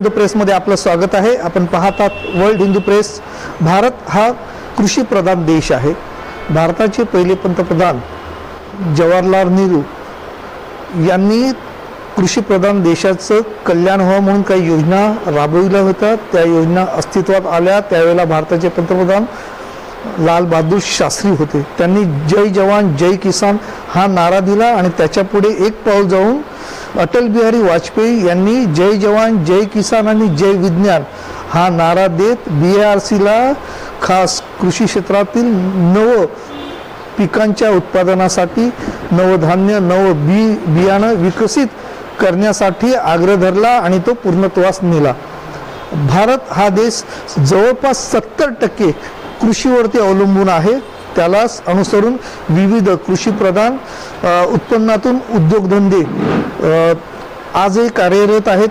हिंदू प्रेसमध्ये आपलं स्वागत आहे. आपण पाहतात वर्ल्ड हिंदू प्रेस. भारत हा कृषीप्रधान देश आहे. भारताचे पहिले पंतप्रधान जवाहरलाल नेहरू यांनी कृषीप्रधान देशाचं कल्याण व्हावं म्हणून काही योजना राबविल्या होत्या. त्या योजना अस्तित्वात आल्या. त्यावेळेला भारताचे पंतप्रधान लाल बहादूर शास्त्री होते. त्यांनी जय जवान जय किसान हा नारा दिला आणि त्याच्यापुढे एक पाऊल जाऊन अटल बिहारी वाजपेयी यांनी जय जवान जय किसान आणि जय विज्ञान हा नारा देत बी आर सीला खास कृषी क्षेत्रातील नव पिकांच्या उत्पादनासाठी नवधान्य नव बी बियाणं विकसित करण्यासाठी आग्रह धरला आणि तो पूर्णत्वास नेला. भारत हा देश जवळपास सत्तर टक्के कृषीवरती अवलंबून आहे. त्यालाच अनुसरून विविध कृषीप्रधान उत्पन्नातून उद्योगधंदे आजही कार्यरत आहेत.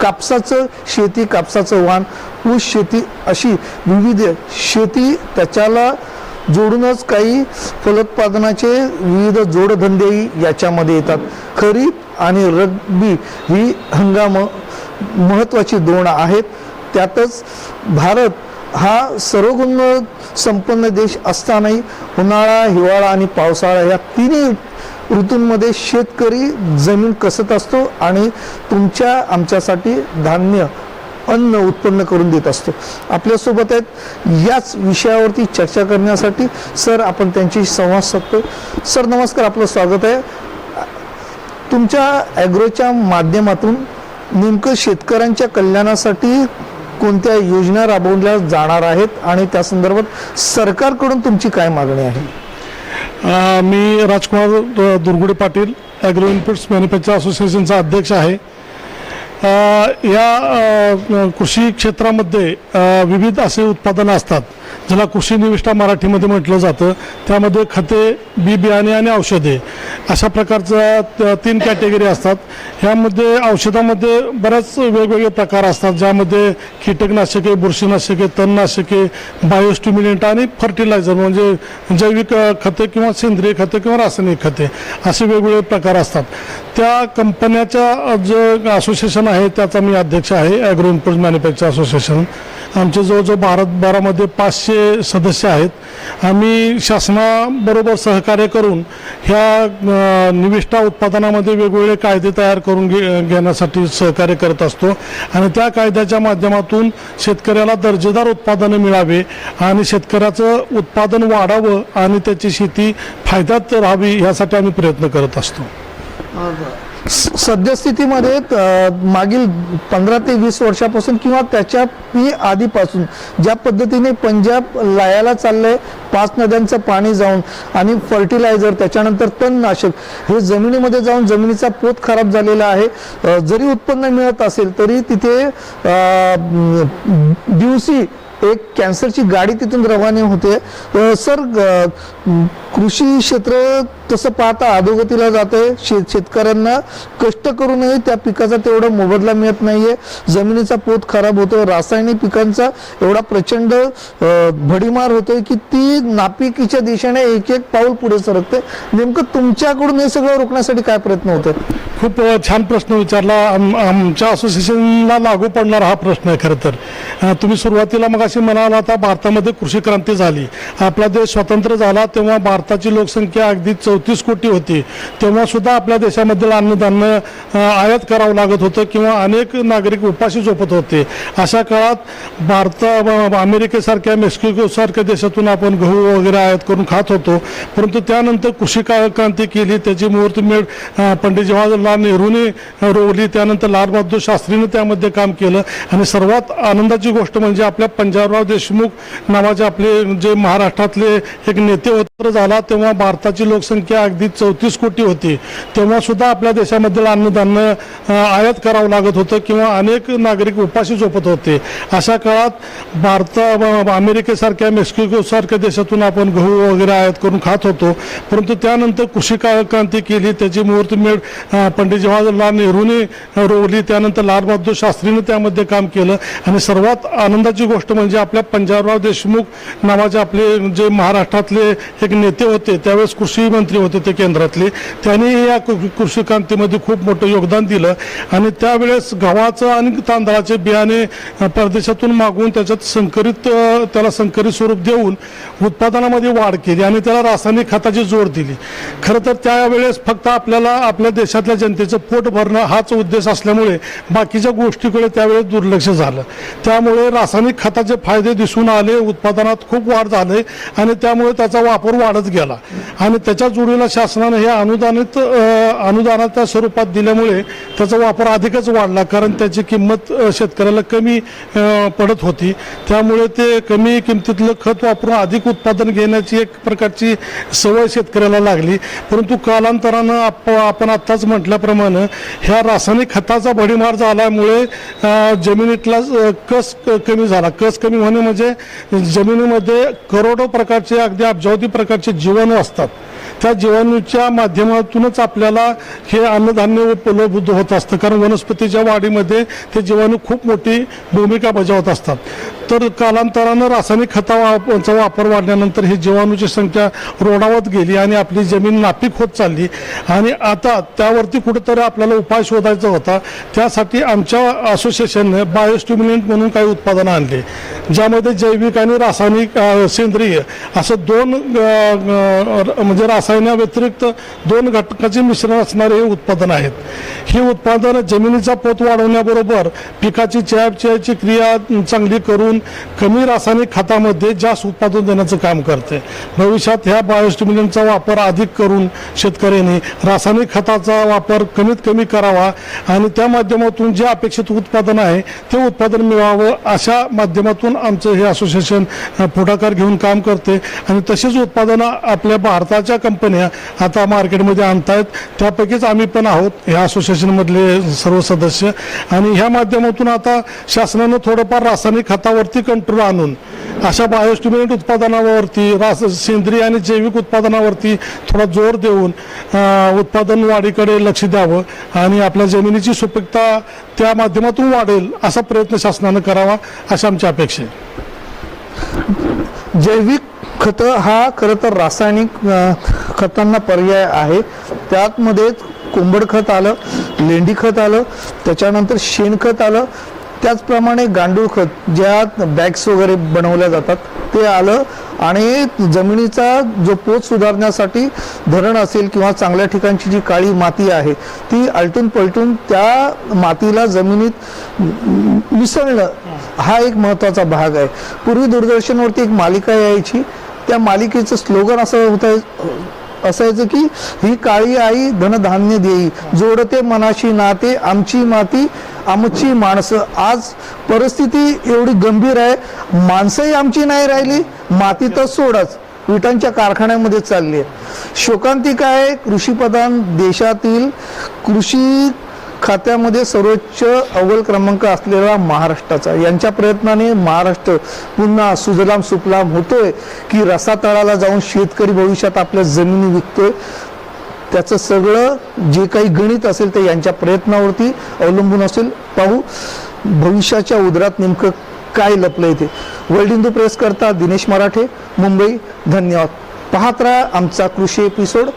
कापसाचं शेती कापसाचं वाण ऊस शेती अशी विविध शेती त्याच्याला जोडूनच काही फलोत्पादनाचे विविध जोडधंदेही याच्यामध्ये येतात. खरीप आणि रब्बी ही हंगाम महत्त्वाची दोन आहेत. त्यातच भारत हा सर्वगुण संपन्न देश असतानाही उन्हाळा हिवाळा आणि पावसाळा या तिन्ही ऋतूंमध्ये शेतकरी जमीन कसत असतो आणि तुमच्या आमच्यासाठी धान्य अन्न उत्पन्न करून देत असतो. आपल्यासोबत आहेत याच विषयावरती चर्चा करण्यासाठी सर आपण त्यांच्याशी संवाद साधतो सर नमस्कार आपलं स्वागत आहे. तुमच्या ॲग्रोच्या माध्यमातून नेमकं शेतकऱ्यांच्या कल्याणासाठी कोणत्या योजना राबवल्या जाणार आहेत आणि त्या संदर्भात सरकारकडून तुमची काय मागणी आहे? मी Rajkumar Durgude Patil agro inputs manufacture असोसिएशनचा अध्यक्ष आहे. या कृषी क्षेत्रामध्ये विविध असे उत्पादनं असतात. ज्याला कृषी निविष्ठा मराठीमध्ये म्हटलं जातं त्यामध्ये खते बी बियाणे आणि औषधे अशा प्रकारच्या तीन कॅटेगरी असतात. ह्यामध्ये औषधामध्ये बऱ्याच वेगवेगळे प्रकार असतात ज्यामध्ये कीटकनाशके बुरशीनाशके तणनाशके बायोस्टिम्युलेंट आणि फर्टिलायझर म्हणजे जैविक खते किंवा सेंद्रिय खते किंवा रासायनिक खते असे वेगवेगळे प्रकार असतात. त्या कंपन्याच्या जे असोसिएशन आहे त्याचा मी अध्यक्ष आहे ॲग्रो इनपुट मॅन्युफॅक्चर असोसिएशन आमचे जवळजवळ भारतभरामध्ये पाचशे सदस्य आहेत. आम्ही शासनाबरोबर सहकार्य करून ह्या निविष्ठा उत्पादनामध्ये वेगवेगळे कायदे तयार करून घे घेण्यासाठी सहकार्य करत असतो. आणि त्या कायद्याच्या माध्यमातून शेतकऱ्याला दर्जेदार उत्पादनं मिळावे आणि शेतकऱ्याचं उत्पादन वाढावं आणि त्याची शेती फायद्यात राहावी ह्यासाठी आम्ही प्रयत्न करत असतो. हो, हो. सद्यस्थितीमध्ये मागील पंधरा ते वीस वर्षापासून किंवा त्याच्या पी आधीपासून ज्या पद्धतीने पंजाब लयाला चाललंय पाच नद्यांचं पाणी जाऊन आणि फर्टिलायझर त्याच्यानंतर तणनाशक हे जमिनीमध्ये जाऊन जमिनीचा पोत खराब झालेला आहे. जरी उत्पन्न मिळत असेल तरी तिथे दिवशी एक कॅन्सरची गाडी तिथून रवाने होते. सर ग- कृषी क्षेत्र तसं पाहता अधोगतीला जात आहे शेत शेतकऱ्यांना कष्ट करूनही त्या पिकाचा तेवढा मोबदला मिळत नाहीये. जमिनीचा पोत खराब होतो. रासायनिक पिकांचा एवढा प्रचंड भडीमार होतोय की ती नापिकीच्या दिशेने एक एक पाऊल पुढे सरकते. नेमकं तुमच्याकडून हे सगळं रोखण्यासाठी काय प्रयत्न होते खूप छान प्रश्न विचारला. आमच्या असोसिएशनला लागू पडणारा हा प्रश्न आहे खरं तर. तुम्ही सुरुवातीला मग अशी म्हणाला आता भारतामध्ये कृषी क्रांती झाली. आपला देश स्वतंत्र झाला तेव्हा भारताची लोकसंख्या अगदी चौतीस कोटी होती. तेव्हा सुद्धा आपल्या देशामधील अन्नधान्य आयात करावं लागत होतं किंवा अनेक नागरिक उपाशी झोपत होते. अशा काळात भारत अमेरिकेसारख्या मेक्सिकोसारख्या देशातून आपण गहू वगैरे आयात करून खात होतो. परंतु त्यानंतर कृषी क्रांती केली. त्याची मुहूर्तमेढ पंडित जवाहरलाल नेहरूने रोवली. त्यानंतर लाल बहादूर शास्त्रीने त्यामध्ये काम केलं. आणि सर्वात आनंदाची गोष्ट म्हणजे आपल्या पंजाब पंजाबराव देशमुख नावाचे आपले जे महाराष्ट्रातले एक नेते होते झाला तेव्हा भारताची लोकसंख्या अगदी चौतीस कोटी होती. तेव्हा सुद्धा आपल्या देशामधील अन्नधान्य आयात करावं लागत होतं किंवा अनेक नागरिक उपाशी झोपत होते. अशा काळात भारत अमेरिकेसारख्या मेक्सिकोसारख्या देशातून आपण गहू वगैरे आयात करून खात होतो. परंतु त्यानंतर कृषी क्रांती केली त्याची मुहूर्तमेढ पंडित जवाहरलाल नेहरूने रोवली त्यानंतर लाल बहादूर शास्त्रीने त्यामध्ये काम केलं. आणि सर्वात आनंदाची गोष्ट म्हणजे आपल्या पंजाबराव देशमुख नावाचे आपले जे महाराष्ट्रातले एक एक नेते होते त्यावेळेस कृषी मंत्री होते ते केंद्रातले त्यांनी या कृषी क्रांतीमध्ये खूप मोठं योगदान दिलं. आणि त्यावेळेस गव्हाचं आणि तांदळाचे बियाणे परदेशातून मागवून त्याच्यात संकरित त्याला संकरित स्वरूप देऊन उत्पादनामध्ये वाढ केली आणि त्याला रासायनिक खताची जोड दिली. खरं तर त्यावेळेस फक्त आपल्याला आपल्या देशातल्या जनतेचं पोट भरणं हाच उद्देश असल्यामुळे बाकीच्या गोष्टीकडे त्यावेळेस दुर्लक्ष झालं. त्यामुळे रासायनिक खताचे फायदे दिसून आले उत्पादनात खूप वाढ झाले आणि त्यामुळे त्याचा वापर वाढत गेला. आणि त्याच्या जोडीला शासनाने हे अनुदानित अनुदानाच्या स्वरूपात दिल्यामुळे त्याचा वापर अधिकच वाढला. कारण त्याची किंमत शेतकऱ्याला कमी पडत होती. त्यामुळे ते कमी किमतीतलं खत वापरून अधिक उत्पादन घेण्याची एक प्रकारची सवय शेतकऱ्याला लागली. परंतु कालांतरानं आप आपण आत्ताच म्हटल्याप्रमाणे ह्या रासायनिक खताचा भडीमार झाल्यामुळे जमिनीतला कस कमी झाला. कस कमी होणे म्हणजे जमिनीमध्ये करोडो प्रकारचे अगदी अब्जावधी प्रकारचे जीवाणू असतात. त्या जीवाणूच्या माध्यमातूनच आपल्याला हे अन्नधान्य उपलब्ध होत असतं. कारण वनस्पतीच्या वाढीमध्ये ते जीवाणू खूप मोठी भूमिका बजावत असतात. तर कालांतरानं रासायनिक खता वापर वाढल्यानंतर ही जीवाणूची संख्या रोडावत गेली आणि आपली जमीन नापीक होत चालली. आणि आता त्यावरती कुठेतरी आपल्याला उपाय शोधायचा होता. त्यासाठी आमच्या असोसिएशनने बायोस्टिम्युलंट म्हणून काही उत्पादनं आणली. ज्यामध्ये जैविक आणि रासायनिक सेंद्रिय असं दोन म्हणजे रासायनिक रसायनाव्यतिरिक्त दोन घटकाचे मिश्रण असणारे हे उत्पादन आहेत. ही उत्पादन जमिनीचा पोत वाढवण्याबरोबर पिकाची चयापचयाची क्रिया चांगली करून कमी रासायनिक खतामध्ये जास्त उत्पादन देण्याचं काम करते. भविष्यात ह्या बायोस्टिम्युलंटचा वापर अधिक करून शेतकऱ्यांनी रासायनिक खताचा वापर कमीत कमी करावा आणि त्या माध्यमातून जे अपेक्षित उत्पादन आहे ते उत्पादन मिळावं अशा माध्यमातून आमचं हे असोसिएशन पुढाकार घेऊन काम करते. आणि तसेच उत्पादनं आपल्या भारताच्या कंपन्या आता मार्केटमध्ये आणतायत. त्यापैकीच आम्ही पण आहोत ह्या असोसिएशनमधले सर्व सदस्य. आणि ह्या माध्यमातून आता शासनानं थोडंफार रासायनिक खतावरती कंट्रोल आणून अशा बायोस्टिम्युलेंट उत्पादनावरती रास सेंद्रिय आणि जैविक उत्पादनावरती थोडा जोर देऊन उत्पादन वाढीकडे लक्ष द्यावं आणि आपल्या जमिनीची सुपीकता त्या माध्यमातून वाढेल असा प्रयत्न शासनानं करावा अशा आमची अपेक्षा आहे. जैविक खतं हा खरं तर रासायनिक खतांना पर्याय आहे. त्यातमध्ये कोंबड खत आलं लेंडी खत आलं त्याच्यानंतर शेणखत आलं त्याचप्रमाणे गांडूळ खत ज्यात बॅग्स वगैरे बनवल्या जातात ते आलं आणि जमिनीचा जो पोत सुधारण्यासाठी धरण असेल किंवा चांगल्या ठिकाणची जी काळी माती आहे ती आलटून पलटून त्या मातीला जमिनीत मिसळणं हा एक महत्त्वाचा भाग आहे. पूर्वी दूरदर्शनवरती एक मालिका यायची त्या मालिकेचं स्लोगन असं होतं असायचं की ही काळी आई धनधान्य देई जोडते मनाशी नाते आमची माती आमची माणसं. आज परिस्थिती एवढी गंभीर आहे माणसंही आमची नाही राहिली माती तर सोडच विटांच्या कारखान्यामध्ये चालली आहे. शोकांतिका आहे कृषीप्रधान देशातील कृषी खात्यामध्ये सर्वोच्च अव्वल क्रमांक असलेला महाराष्ट्राचा. यांच्या प्रयत्नाने महाराष्ट्र पुन्हा सुजलाम सुफलाम होतोय की रसातळाला जाऊन शेतकरी भविष्यात आपल्या जमिनी विकतोय. त्याचं सगळं जे काही गणित असेल ते यांच्या प्रयत्नावरती अवलंबून असेल. पाहू भविष्याच्या उदरात नेमकं काय लपलंय ते. वर्ल्ड हिंदू प्रेस करता दिनेश मराठे मुंबई धन्यवाद. पाहत राहा आमचा कृषी एपिसोड.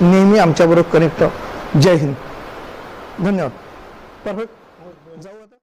नेहमी आमच्याबरोबर कनेक्ट राहा. जय हिंद. धन्यवाद. परफेक्ट.